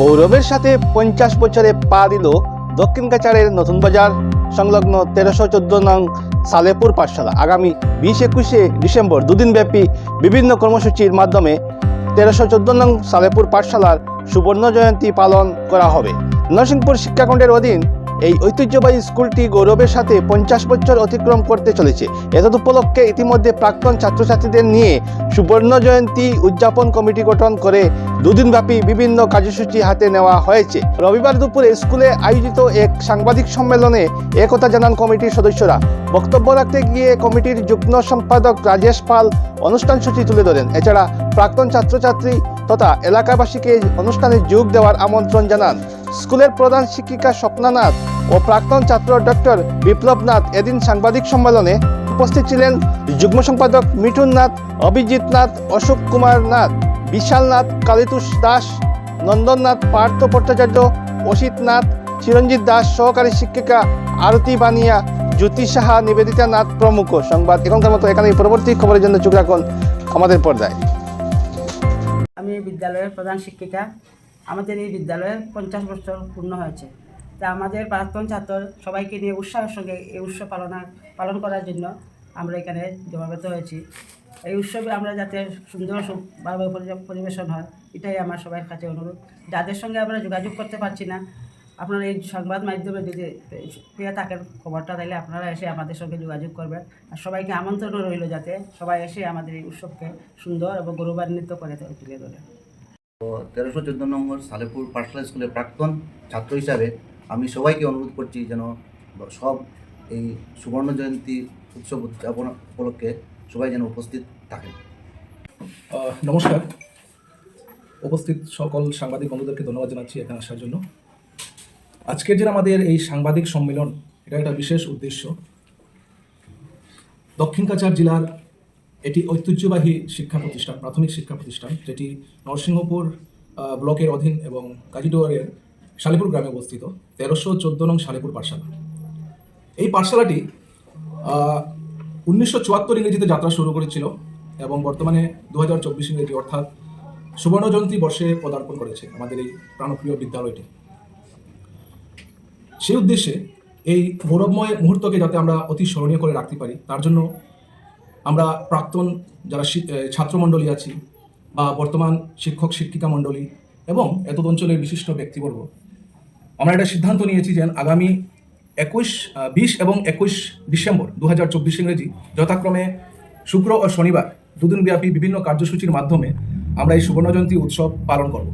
গৌরবের সাথে পঞ্চাশ বছরে পা দিল দক্ষিণ কাচারের নতুন বাজার, সংলগ্ন তেরোশো চোদ্দ নং সালেপুর পাঠশালা। আগামী বিশ একুশে ডিসেম্বর দুদিনব্যাপী বিভিন্ন কর্মসূচির মাধ্যমে তেরোশো চোদ্দ নং সালেপুর পাঠশালার সুবর্ণ জয়ন্তী পালন করা হবে। নরসিংপুর শিক্ষাখণ্ডের অধীন এই ঐতিহ্যবাহী স্কুলটি গৌরবের সাথে পঞ্চাশ বছর অতিক্রম করতে চলেছে। এতদ উপলক্ষে ইতিমধ্যে প্রাক্তন ছাত্রছাত্রীদের নিয়ে সুবর্ণ জয়ন্তী উদযাপন কমিটি গঠন করে দুদিনব্যাপী বিভিন্ন কার্যসূচি হাতে নেওয়া হয়েছে। রবিবার দুপুরে স্কুলে আয়োজিত এক সাংবাদিক সম্মেলনে একথা জানান কমিটির সদস্যরা। বক্তব্য রাখতে গিয়ে কমিটির যুগ্ম সম্পাদক রাজেশ পাল অনুষ্ঠান সূচি তুলে ধরেন। এছাড়া প্রাক্তন ছাত্রছাত্রী তথা এলাকাবাসীকে অনুষ্ঠানে যোগ দেওয়ার আমন্ত্রণ জানান। স্কুলের প্রধান শিক্ষিকা স্বপ্নানাথ ও প্রাক্তন ছাত্র ডক্টর বিপ্লব নাথ এদিন সাংবাদিক সম্মেলনে উপস্থিত ছিলেন যুগ্ম সম্পাদক মিঠুন নাথ, অভিজিৎ নাথ, অশোক কুমার নাথ, বিশাল নাথ, কালিতুষ দাস, নন্দন নাথ, পার্থ ভট্টাচার্য, অসিত নাথ, চিরঞ্জিত দাস সহকারী শিক্ষিকা আরতি বানিয়া, জ্যোতি সাহা, নিবেদিতা নাথ প্রমুখ সংবাদ এখনকার মতো এখানে পরবর্তী খবরের জন্য চোখ রাখুন আমাদের পর্দায়। আমি বিদ্যালয়ের প্রধান শিক্ষিকা। আমাদের এই বিদ্যালয়ে পঞ্চাশ বছর পূর্ণ হয়েছে। তা আমাদের প্রাক্তন ছাত্র সবাইকে নিয়ে উৎসাহের সঙ্গে এই উৎসব পালনা পালন করার জন্য আমরা এখানে জমাবেত হয়েছি। এই উৎসবে আমরা যাতে সুন্দর ভাবে পরিবেশন হয়, এটাই আমার সবার কাছে অনুরোধ। যাদের সঙ্গে আমরা যোগাযোগ করতে পারছি না, আপনারা এই সংবাদ মাধ্যমে যদি পেয়ে থাকেন খবরটা, তাহলে আপনারা এসে আমাদের সঙ্গে যোগাযোগ করবেন। আর সবাইকে আমন্ত্রণ রইল যাতে সবাই এসে আমাদের এই উৎসবকে সুন্দর এবং গৌরবান্বিত করে তুলে ধরে। তেরোশো চোদ্দ নম্বর সালেপুর পাঠশালা স্কুলের প্রাক্তন ছাত্র হিসাবে আমি সবাইকে অনুরোধ করছি যেন সব এই সুবর্ণ জয়ন্তী উৎসব উদযাপন উপলক্ষে সবাই যেন উপস্থিত থাকেন। নমস্কার। উপস্থিত সকল সাংবাদিক বন্ধুদেরকে ধন্যবাদ জানাচ্ছি এখানে আসার জন্য। আজকের যে আমাদের এই সাংবাদিক সম্মেলন, এটা একটা বিশেষ উদ্দেশ্য। দক্ষিণ কাছাড় জেলার এটি ঐতিহ্যবাহী শিক্ষা প্রতিষ্ঠান, প্রাথমিক শিক্ষা প্রতিষ্ঠান, যেটি নরসিংহপুর ব্লকের অধীন এবং কাজিডোয়ারের শালিপুর গ্রামে অবস্থিত, তেরোশো চোদ্দ নং শালিপুর পাঠশালা। এই পাঠশালাটি উনিশশো চুয়াত্তর ইংরেজিতে যাত্রা শুরু করেছিল এবং বর্তমানে দু হাজার চব্বিশ ইংরেজি অর্থাৎ সুবর্ণ জয়ন্তী বর্ষে পদার্পণ করেছে আমাদের এই প্রাণপ্রিয় বিদ্যালয়টি। সেই উদ্দেশ্যে এই গৌরবময় মুহূর্তকে যাতে আমরা অতি স্মরণীয় করে রাখতে পারি, তার জন্য আমরা প্রাক্তন যারা ছাত্রমণ্ডলী আছি বা বর্তমান শিক্ষক শিক্ষিকা মণ্ডলী এবং এতদ অঞ্চলের বিশিষ্ট ব্যক্তিবর্গ আমরা একটা সিদ্ধান্ত নিয়েছি যে আগামী একুশ বিশ এবং একুশ ডিসেম্বর দু হাজার চব্বিশ ইংরেজি যথাক্রমে শুক্র ও শনিবার দুদিনব্যাপী বিভিন্ন কার্যসূচির মাধ্যমে আমরা এই সুবর্ণজয়ন্তী উৎসব পালন করব।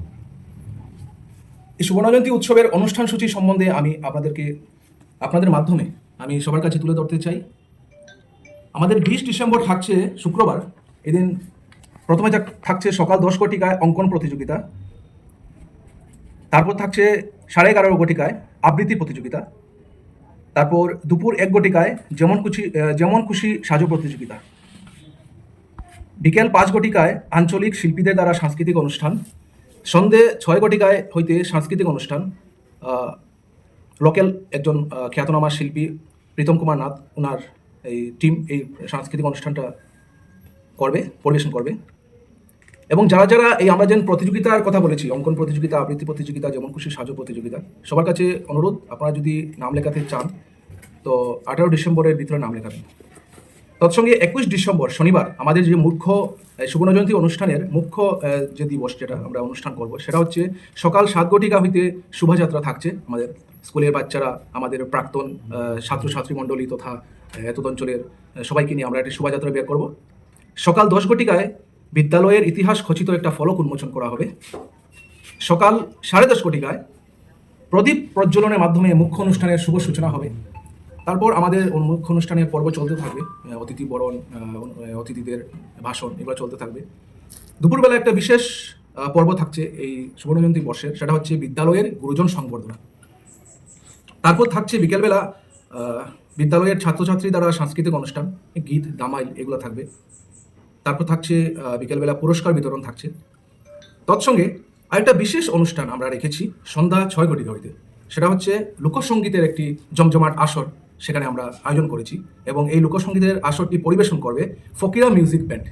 এই সুবর্ণজয়ন্তী উৎসবের অনুষ্ঠান সূচি সম্বন্ধে আমি আপনাদেরকে, আপনাদের মাধ্যমে আমি সবার কাছে তুলে ধরতে চাই। আমাদের বিশ ডিসেম্বর থাকছে শুক্রবার, এদিন প্রথমে থাকছে সকাল দশ ঘটিকায় অঙ্কন প্রতিযোগিতা। তারপর থাকছে সাড়ে এগারো ঘটিকায় আবৃত্তি প্রতিযোগিতা, তারপর দুপুর এক ঘটিকায় যেমন খুশি যেমন খুশি সাজো প্রতিযোগিতা। বিকেল পাঁচ ঘটিকায় আঞ্চলিক শিল্পীদের দ্বারা সাংস্কৃতিক অনুষ্ঠান, সন্ধে ছয় ঘটিকায় হইতে সাংস্কৃতিক অনুষ্ঠান লোকাল একজন খ্যাতনামা শিল্পী প্রীতম কুমার নাথ ওনার এই টিম এই সাংস্কৃতিক অনুষ্ঠানটা করবে, পরিবেশন করবে। এবং যারা যারা এই আমরা যেন প্রতিযোগিতার কথা বলেছি অঙ্কন প্রতিযোগিতা আবৃত্তি প্রতিযোগিতা যেমন খুশি সাজো প্রতিযোগিতা সবার কাছে অনুরোধ আপনারা যদি নাম লেখাতে চান তো আঠারো ডিসেম্বরের ভিতরে নাম লেখাবেন। তৎসঙ্গে একুশ ডিসেম্বর শনিবার আমাদের যে মুখ্য এই সুবর্ণ জয়ন্তী অনুষ্ঠানের মুখ্য যে দিবস যেটা আমরা অনুষ্ঠান করব সেটা হচ্ছে সকাল সাত ঘটিকা হইতে শোভাযাত্রা থাকছে আমাদের স্কুলের বাচ্চারা আমাদের প্রাক্তন ছাত্রছাত্রী মণ্ডলী তথা আহ, এতদ অঞ্চলের সবাইকে নিয়ে আমরা একটি শোভাযাত্রা বের করব। সকাল দশ ঘটিকায় বিদ্যালয়ের ইতিহাস খচিত একটা ফলক উন্মোচন করা হবে। সকাল সাড়ে দশ ঘটিকায় প্রদীপ প্রজ্বলনের মাধ্যমে মুখ্য অনুষ্ঠানের শুভ সূচনা হবে। তারপর আমাদের মুখ্য অনুষ্ঠানের পর্ব চলতে থাকবে। অতিথি বরণ অতিথিদের ভাষণ এগুলো চলতে থাকবে। দুপুরবেলা একটা বিশেষ পর্ব থাকছে এই সুবর্ণজয়ন্তী বর্ষের, সেটা হচ্ছে বিদ্যালয়ের গুরুজন সংবর্ধনা। তারপর থাকছে বিকেলবেলা বিদ্যালয়ের ছাত্রছাত্রী দ্বারা সাংস্কৃতিক অনুষ্ঠান, গীত দামাইল এগুলো থাকবে। তারপর থাকছে বিকেলবেলা পুরস্কার বিতরণ থাকছে। তৎসঙ্গে আরেকটা বিশেষ অনুষ্ঠান আমরা রেখেছি সন্ধ্যা ছয় কোটি ঘড়িতে সেটা হচ্ছে লোকসঙ্গীতের একটি জমজমাট আসর সেখানে আমরা আয়োজন করেছি এবং এই লোকসঙ্গীতের আসরটি পরিবেশন করবে ফকিরা মিউজিক ব্যান্ড।